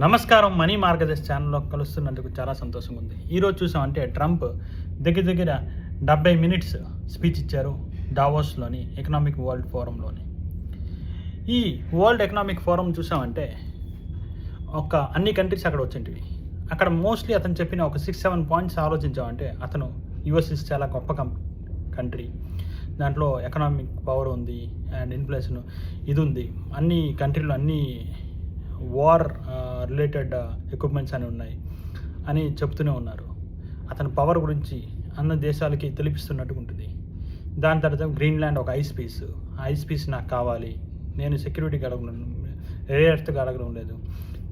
నమస్కారం మనీ మార్గదర్శ ఛానల్లో కలుస్తున్నందుకు చాలా సంతోషంగా ఉంది ఈరోజు చూసామంటే ట్రంప్ దగ్గర దగ్గర డెబ్బై మినిట్స్ స్పీచ్ ఇచ్చారు డావోస్లోని ఎకనామిక్ వరల్డ్ ఫోరంలోని. ఈ వరల్డ్ ఎకనామిక్ ఫోరం చూసామంటే ఒక అన్ని కంట్రీస్ అక్కడ వచ్చింటివి. అక్కడ మోస్ట్లీ అతను చెప్పిన ఒక సిక్స్ సెవెన్ పాయింట్స్ ఆలోచించామంటే అతను యుఎస్ఎస్ చాలా గొప్ప కంట్రీ. దాంట్లో ఎకనామిక్ పవర్ ఉంది అండ్ ఇన్ఫ్లేషన్ ఇది ఉంది. అన్ని కంట్రీలో అన్నీ వార్ రిలేటెడ్ ఎక్విప్మెంట్స్ అని ఉన్నాయి అని చెప్తూనే ఉన్నారు. అతని పవర్ గురించి అన్న దేశాలకి తెలిపిస్తున్నట్టు ఉంటుంది. దాని తర్వాత గ్రీన్లాండ్ ఒక ఐస్ పీస్ ఆ ఐస్ పీస్ నాకు కావాలి. నేను సెక్యూరిటీకి అడగను రేయర్స్కి అడగడం లేదు.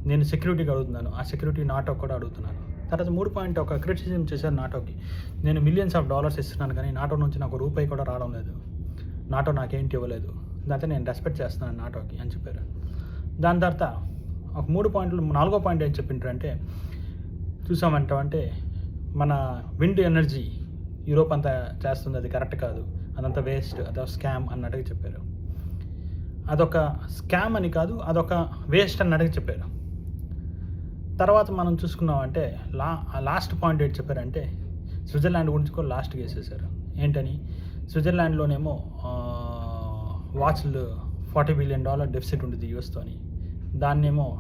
నేను సెక్యూరిటీకి అడుగుతున్నాను ఆ సెక్యూరిటీ నాటో కూడా అడుగుతున్నాను. తర్వాత మూడు పాయింట్ ఒక క్రిటిసిజం చేశారు నాటోకి. నేను మిలియన్స్ ఆఫ్ డాలర్స్ ఇస్తున్నాను కానీ నాటో నుంచి నాకు రూపాయి కూడా రావడం లేదు. నాటో నాకేంటి ఇవ్వలేదు. దాంతో నేను రెస్పెక్ట్ చేస్తున్నాను నాటోకి అని చెప్పారు. దాని తర్వాత ఒక మూడు పాయింట్లు నాలుగో పాయింట్ ఏం చెప్పింటారంటే చూసామంటాం అంటే మన విండ్ ఎనర్జీ యూరోప్ అంతా చేస్తుంది అది కరెక్ట్ కాదు. అదంతా వేస్ట్ అదొక స్కామ్ అన్నట్టుగా చెప్పారు. అదొక స్కామ్ అని కాదు అదొక వేస్ట్ అన్నట్టుగా చెప్పారు. తర్వాత మనం చూసుకున్నామంటే లా లాస్ట్ పాయింట్ ఏంటి చెప్పారంటే స్విట్జర్లాండ్ గురించి కూడా లాస్ట్గా వేసేసారు. ఏంటని? స్విట్జర్లాండ్లోనేమో వాచ్లు ఫార్టీ బిలియన్ డాలర్ డెఫిసిట్ ఉంటుంది యూఎస్తోని దాన్నేమో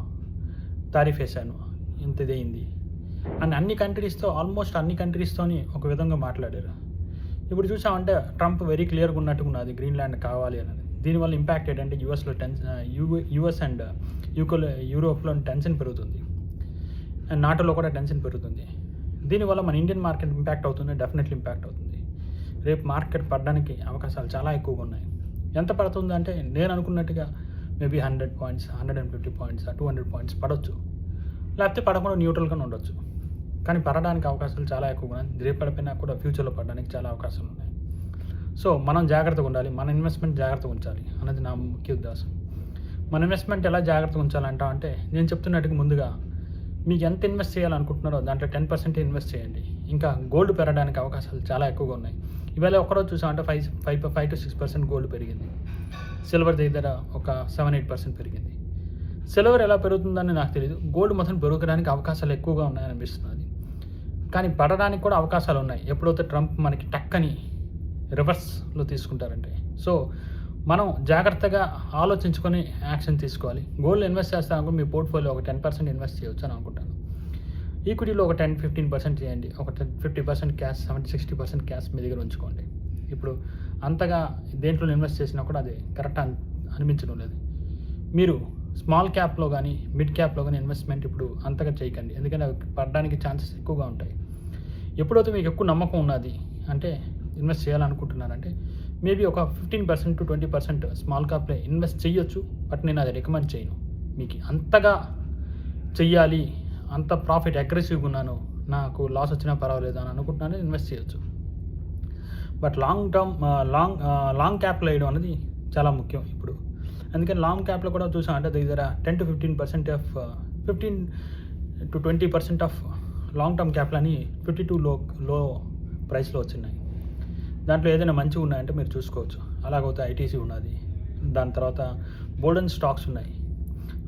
తారీఫ్ వేశాను ఇంత ఇదైంది అని అన్ని కంట్రీస్తో ఆల్మోస్ట్ అన్ని కంట్రీస్తోని ఒక విధంగా మాట్లాడారు. ఇప్పుడు చూసామంటే ట్రంప్ వెరీ క్లియర్గా ఉన్నట్టుగా ఉన్నది గ్రీన్లాండ్ కావాలి అనేది దీనివల్ల ఇంపాక్ట్ ఏంటంటే యూఎస్లో టెన్షన్ యూ యూఎస్ అండ్ యూకోలో యూరోప్లో టెన్షన్ పెరుగుతుంది. అండ్ నాటోలో కూడా టెన్షన్ పెరుగుతుంది. దీనివల్ల మన ఇండియన్ మార్కెట్ ఇంపాక్ట్ అవుతుంది డెఫినెట్లీ ఇంపాక్ట్ అవుతుంది. రేపు మార్కెట్ పడడానికి అవకాశాలు చాలా ఎక్కువగా ఉన్నాయి. ఎంత పడుతుంది అంటే నేను అనుకున్నట్టుగా maybe hundred points hundred and fifty points two hundred points పడవచ్చు లేకపోతే పడకుండా న్యూట్రల్గానే ఉండొచ్చు. కానీ పడడానికి అవకాశాలు చాలా ఎక్కువగా ఉన్నాయి. రేపు పడిపోయినా కూడా ఫ్యూచర్లో పడడానికి చాలా అవకాశాలు ఉన్నాయి. సో మనం జాగ్రత్తగా ఉండాలి. మన ఇన్వెస్ట్మెంట్ జాగ్రత్తగా ఉంచాలి అన్నది నా ముఖ్య ఉద్దేశం. మన ఇన్వెస్ట్మెంట్ ఎలా జాగ్రత్తగా ఉంచాలంటా అంటే నేను చెప్తున్నట్టుగా ముందుగా మీకు ఎంత ఇన్వెస్ట్ చేయాలనుకుంటున్నారో దాంట్లో టెన్ పర్సెంట్ ఇన్వెస్ట్ చేయండి. ఇంకా గోల్డ్ పెరగడానికి అవకాశాలు చాలా ఎక్కువగా ఉన్నాయి. ఇవాళ ఒకరోజు చూసామంటే five five five to six percent gold పెరిగింది. సిల్వర్ దగ్గర ఒక సెవెన్ ఎయిట్ పర్సెంట్ పెరిగింది. సిల్వర్ ఎలా పెరుగుతుందని నాకు తెలియదు గోల్డ్ మొత్తం పెరగడానికి అవకాశాలు ఎక్కువగా ఉన్నాయని అనిపిస్తున్నది కానీ పడడానికి కూడా అవకాశాలు ఉన్నాయి. ఎప్పుడైతే ట్రంప్ మనకి టక్కని రివర్స్లో తీసుకుంటారంటే. సో మనం జాగ్రత్తగా ఆలోచించుకొని యాక్షన్ తీసుకోవాలి. గోల్డ్ ఇన్వెస్ట్ చేస్తాను మీ పోర్ట్ఫోలియో ఒక టెన్ పర్సెంట్ ఇన్వెస్ట్ చేయొచ్చు అని అనుకుంటాను. ఈక్విటీలో ఒక టెన్ ఫిఫ్టీన్ పర్సెంట్ చేయండి. ఒక ten fifty percent cash seventy sixty percent cash మీ దగ్గర ఉంచుకోండి. ఇప్పుడు అంతగా దేంట్లో ఇన్వెస్ట్ చేసినా కూడా అది కరెక్ట్ అని అనిపించడం లేదు. మీరు స్మాల్ క్యాప్లో కానీ మిడ్ క్యాప్లో కానీ ఇన్వెస్ట్మెంట్ ఇప్పుడు అంతగా చేయకండి. ఎందుకంటే అవి పడడానికి ఛాన్సెస్ ఎక్కువగా ఉంటాయి. ఎప్పుడైతే మీకు ఎక్కువ నమ్మకం ఉన్నది అంటే ఇన్వెస్ట్ చేయాలనుకుంటున్నారంటే మేబీ ఒక fifteen percent to twenty percent small క్యాప్లో invest చేయొచ్చు బట్ నేను అది రికమెండ్ చేయను. మీకు అంతగా చెయ్యాలి అంత ప్రాఫిట్ అగ్రెసివ్గా ఉన్నాను నాకు లాస్ వచ్చినా పర్వాలేదు అని అనుకుంటున్నాను ఇన్వెస్ట్ చేయొచ్చు. But long term long long క్యాప్లో వేయడం అనేది చాలా ముఖ్యం ఇప్పుడు. అందుకని లాంగ్ క్యాప్లో కూడా చూసాం అంటే దగ్గర ten to fifteen percent of fifteen to twenty percent of long term క్యాప్లని fifty two low లో ప్రైస్లో వచ్చినాయి. దాంట్లో ఏదైనా మంచిగా ఉన్నాయంటే మీరు చూసుకోవచ్చు. అలాగైతే ఐటీసీ ఉన్నది. దాని తర్వాత బోల్డెన్ స్టాక్స్ ఉన్నాయి.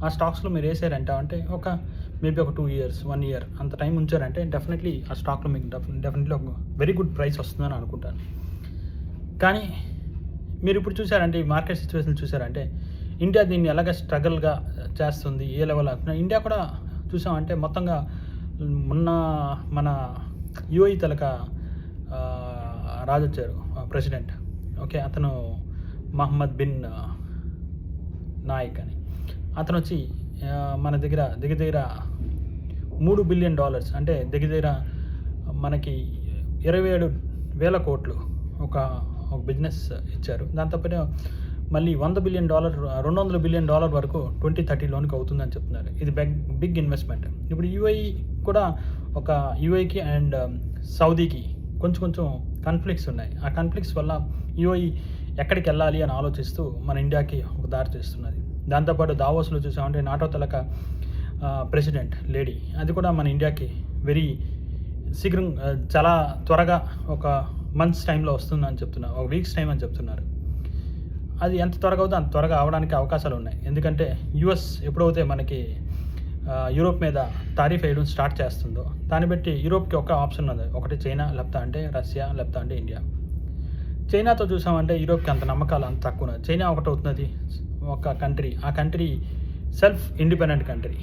ఆ స్టాక్స్లో మీరు వేసారంటే అంటే ఒక మేబీ ఒక టూ ఇయర్స్ వన్ ఇయర్ అంత టైం ఉంచారంటే డెఫినెట్లీ ఆ స్టాక్లో మీకు డెఫినెట్లీ ఒక వెరీ గుడ్ ప్రైస్ వస్తుందని అనుకుంటాను. కానీ మీరు ఇప్పుడు చూసారంటే ఈ మార్కెట్ సిచ్యువేషన్ చూసారంటే ఇండియా దీన్ని ఎలాగ స్ట్రగల్గా చేస్తుంది ఏ లెవెల్ అవుతున్నా ఇండియా కూడా చూసామంటే మొత్తంగా మొన్న మన యుఐ తలక రాజు వచ్చారు ప్రెసిడెంట్. ఓకే అతను మహమ్మద్ బిన్ నాయక్ అని. అతను వచ్చి మన దగ్గర దగ్గర దగ్గర మూడు బిలియన్ డాలర్స్ అంటే దగ్గర దగ్గర మనకి ఇరవై ఏడు వేల కోట్లు ఒక ఒక బిజినెస్ ఇచ్చారు. దాంతోపాటు మళ్ళీ వంద బిలియన్ డాలర్ రెండు వందల బిలియన్ డాలర్ వరకు ట్వంటీ థర్టీ లోన్కి అవుతుందని చెప్తున్నారు. ఇది బిగ్ బిగ్ ఇన్వెస్ట్మెంట్ ఇప్పుడు యూఐ కూడా ఒక యూఐకి అండ్ సౌదీకి కొంచెం కొంచెం కాన్ఫ్లిక్ట్స్ ఉన్నాయి. ఆ కాన్ఫ్లిక్ట్స్ వల్ల యూఐ ఎక్కడికి వెళ్ళాలి అని ఆలోచిస్తూ మన ఇండియాకి ఒక దారి చేస్తున్నది దాంతోపాటు దావోస్లో చూసామంటే నాటో తలక ప్రెసిడెంట్ లేడీ అది కూడా మన ఇండియాకి వెరీ శీఘ్రం చాలా త్వరగా ఒక మంత్స్ టైంలో వస్తుందని చెప్తున్నారు. ఒక వీక్స్ టైం అని చెప్తున్నారు. అది ఎంత త్వరగా అవుతుందో అంత త్వరగా అవడానికి అవకాశాలు ఉన్నాయి. ఎందుకంటే యుఎస్ ఎప్పుడైతే మనకి యూరోప్ మీద తారీఫ్ వేయడం స్టార్ట్ చేస్తుందో దాన్ని బట్టి యూరోప్కి ఒక ఆప్షన్ ఉంది ఒకటి చైనా లేకపోతే అంటే రష్యా లేకపోతే అంటే ఇండియా. చైనాతో చూసామంటే యూరోప్కి అంత నమ్మకాలు అంత తక్కువ ఉన్నది చైనా ఒకటి అవుతున్నది. ఒక కంట్రీ ఆ కంట్రీ సెల్ఫ్ ఇండిపెండెంట్ కంట్రీ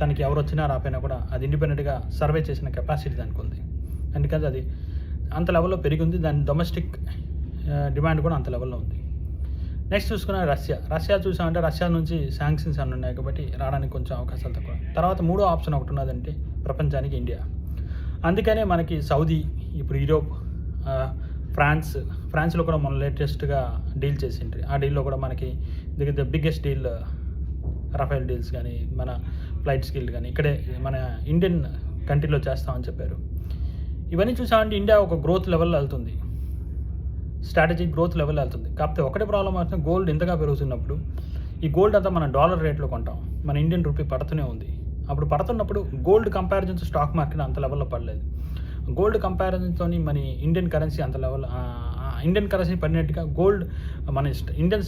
తనకి ఎవరు వచ్చినా రాపోయినా కూడా అది ఇండిపెండెంట్గా సర్వే చేసిన కెపాసిటీ దానికి ఉంది. ఎందుకంటే అది అంత లెవెల్లో పెరిగింది. దాని డొమెస్టిక్ డిమాండ్ కూడా అంత లెవెల్లో ఉంది. నెక్స్ట్ చూసుకున్న రష్యా. రష్యా చూసామంటే రష్యా నుంచి శాంక్షన్స్ అన్నీ ఉన్నాయి కాబట్టి రావడానికి కొంచెం అవకాశాలు తక్కువ. తర్వాత మూడో ఆప్షన్ ఒకటి ఉన్నదంటే ప్రపంచానికి ఇండియా అందుకనే మనకి సౌదీ ఇప్పుడు యూరోప్ ఫ్రాన్స్ ఫ్రాన్స్లో కూడా మనం లేటెస్ట్గా డీల్ చేసిండ్రి. ఆ డీల్లో కూడా మనకి the the biggest deal Rafale deals కానీ మన ఫ్లైట్ స్కిల్ కానీ ఇక్కడే మన ఇండియన్ కంట్రీలో చేస్తామని చెప్పారు. ఇవన్నీ చూసామంటే ఇండియా ఒక గ్రోత్ లెవెల్ వెళ్తుంది. స్ట్రాటజిక్ గ్రోత్ లెవెల్ వెళ్తుంది. కాకపోతే ఒకటే ప్రాబ్లం అవుతుంది గోల్డ్ ఇంతగా పెరుగుతున్నప్పుడు. ఈ గోల్డ్ అంతా మనం డాలర్ రేట్లో కొంటాం. మన ఇండియన్ రూపీ పడుతూనే ఉంది. అప్పుడు పడుతున్నప్పుడు గోల్డ్ కంపారిజన్స్ స్టాక్ మార్కెట్ అంత లెవెల్లో పడలేదు. గోల్డ్ కంపారిజన్తో మన ఇండియన్ కరెన్సీ అంత లెవెల్ ఇండియన్ కరెన్సీ పడినట్టుగా గోల్డ్ మన ఇష్ట- ఇండియన్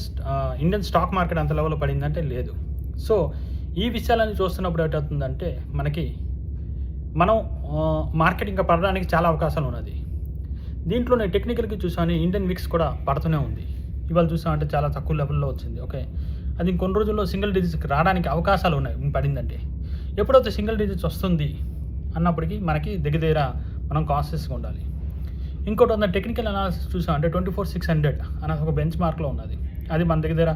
ఇండియన్ స్టాక్ మార్కెట్ అంత లెవెల్లో పడిందంటే లేదు. సో ఈ విషయాలన్నీ చూస్తున్నప్పుడు ఏటవుతుందంటే మనకి మనం మార్కెట్ ఇంకా పడడానికి చాలా అవకాశాలు ఉన్నది. దీంట్లో నేను టెక్నికల్గా చూసాను ఇండియన్ విక్స్ కూడా పడుతూనే ఉంది. ఇవాళ చూసామంటే చాలా తక్కువ లెవెల్లో వచ్చింది. ఓకే. అది ఇంకొన్ని రోజుల్లో సింగిల్ డిజిట్స్కి రావడానికి అవకాశాలు ఉన్నాయి పడిందంటే. ఎప్పుడైతే సింగిల్ డిజిట్స్ వస్తుంది అన్నప్పటికీ మనకి దగ్గర దగ్గర మనం కాన్షియస్గా ఉండాలి. ఇంకోటి ఉన్న టెక్నికల్ అనాలిసిస్ చూసామంటే ట్వంటీ ఫోర్ సిక్స్ హండ్రెడ్ అనే ఒక బెంచ్ మార్క్లో ఉన్నది. అది మన దగ్గర దగ్గర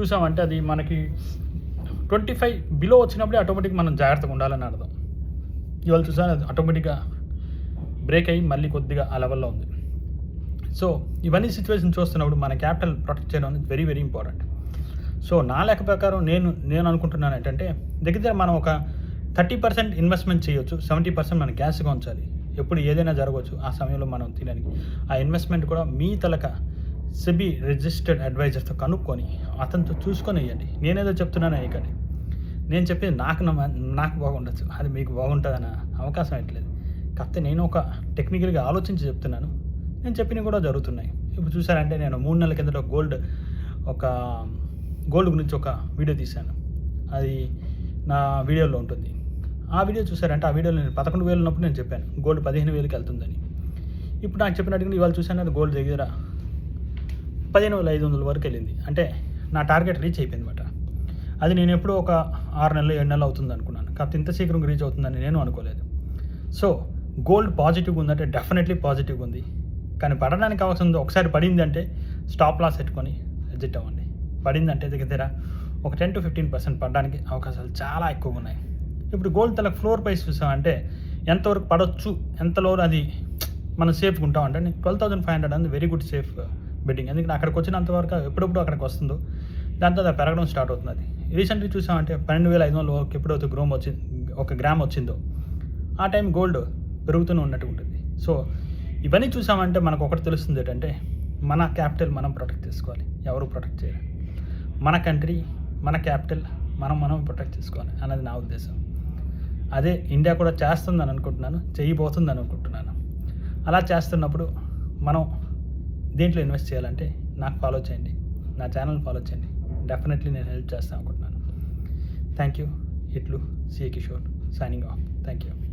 చూసామంటే అది మనకి ట్వంటీ ఫైవ్ బిలో వచ్చినప్పుడే ఆటోమేటిక్ మనం జాగ్రత్తగా ఉండాలని అర్థం. ఇవాళ చూసాను అది ఆటోమేటిక్గా బ్రేక్ అయ్యి మళ్ళీ కొద్దిగా ఆ లెవెల్లో ఉంది. సో ఇవన్నీ సిచ్యువేషన్ చూస్తున్నప్పుడు మన క్యాపిటల్ ప్రొటెక్ట్ చేయడం అనేది వెరీ వెరీ ఇంపార్టెంట్ సో నా లెక్క ప్రకారం నేను నేను అనుకుంటున్నాను ఏంటంటే దగ్గర దగ్గర మనం ఒక థర్టీ పర్సెంట్ ఇన్వెస్ట్మెంట్ చేయొచ్చు సెవెంటీ పర్సెంట్ మనం క్యాష్గా ఉంచాలి. ఎప్పుడు ఏదైనా జరగవచ్చు ఆ సమయంలో మనం తినడానికి. ఆ ఇన్వెస్ట్మెంట్ కూడా మీ తలక సెబీ రిజిస్టర్డ్ అడ్వైజర్తో కనుక్కొని అతనితో చూసుకొని వేయండి. నేనేదో చెప్తున్నాను అయ్యకండి నేను చెప్పేది నాకు నాకు బాగుండొచ్చు. అది మీకు బాగుంటుందన్న అవకాశం ఎట్లేదు కాకపోతే నేను ఒక టెక్నికల్గా ఆలోచించి చెప్తున్నాను. నేను చెప్పినవి కూడా జరుగుతున్నాయి. ఇప్పుడు చూసారంటే నేను మూడు నెలల కిందట ఒక గోల్డ్ ఒక గోల్డ్ గురించి ఒక వీడియో తీశాను. అది నా వీడియోలో ఉంటుంది. ఆ వీడియో చూసారంటే ఆ వీడియోలో నేను పదకొండు వేలు ఉన్నప్పుడు నేను చెప్పాను. గోల్డ్ పదిహేను వేలకి వెళ్తుందని. ఇప్పుడు నాకు చెప్పినట్టుగా ఇవాళ చూసాను గోల్డ్ దగ్గర పదిహేను వేల ఐదు వందల వరకు వెళ్ళింది. అంటే నా టార్గెట్ రీచ్ అయిపోయింది అనమాట అది నేను ఎప్పుడూ ఒక ఆరు నెలలు ఏడు నెలలు అవుతుంది అనుకున్నాను. కాకపోతే ఇంత శీఘ్రం రీచ్ అవుతుందని నేను అనుకోలేదు. సో గోల్డ్ పాజిటివ్ ఉందంటే డెఫినెట్లీ పాజిటివ్ ఉంది. కానీ పడడానికి అవసరం ఉంది. ఒకసారి పడింది అంటే స్టాప్ లాస్ పెట్టుకొని ఎగ్జిట్ అవ్వండి. పడిందంటే దగ్గర దగ్గర ఒక టెన్ టు ఫిఫ్టీన్ పర్సెంట్ పడడానికి అవకాశాలు చాలా ఎక్కువగా ఉన్నాయి. ఇప్పుడు గోల్డ్ తల ఫ్లోర్ ప్రైస్ చూసామంటే ఎంతవరకు పడవచ్చు ఎంతలో అది మనం సేఫ్గా ఉంటాం అంటే ట్వెల్వ్ థౌసండ్ ఫైవ్ హండ్రెడ్ అనేది వెరీ గుడ్ సేఫ్ బెట్టింగ్ ఎందుకంటే అక్కడికి వచ్చినంత వరకు అక్కడికి వస్తుందో దాంతో అది పెరగడం స్టార్ట్ అవుతుంది రీసెంట్లీ చూసామంటే పన్నెండు వేల ఐదు వందలు ఒక ఎప్పుడైతే గ్రోమ్ వచ్చింది ఒక గ్రామ్ వచ్చిందో. ఆ టైం గోల్డ్ పెరుగుతూనే ఉన్నట్టు ఉంటుంది. సో ఇవన్నీ చూసామంటే మనకు ఒకటి తెలుస్తుంది ఏంటంటే మన క్యాపిటల్ మనం ప్రొటెక్ట్ చేసుకోవాలి. ఎవరు ప్రొటెక్ట్ చేయరు. మన కంట్రీ మన క్యాపిటల్ మనం మనం ప్రొటెక్ట్ చేసుకోవాలి అన్నది నా ఉద్దేశం. అదే ఇండియా కూడా చేస్తుందని అనుకుంటున్నాను చేయబోతుందని అనుకుంటున్నాను. అలా చేస్తున్నప్పుడు మనం దేంట్లో ఇన్వెస్ట్ చేయాలంటే నాకు ఫాలో చేయండి. నా ఛానల్ ఫాలో చేయండి. డెఫినెట్లీ నేను హెల్ప్ చేస్తాను అనుకుంటున్నాను Thank you, Hitlu C. Kishore, signing off. Thank you.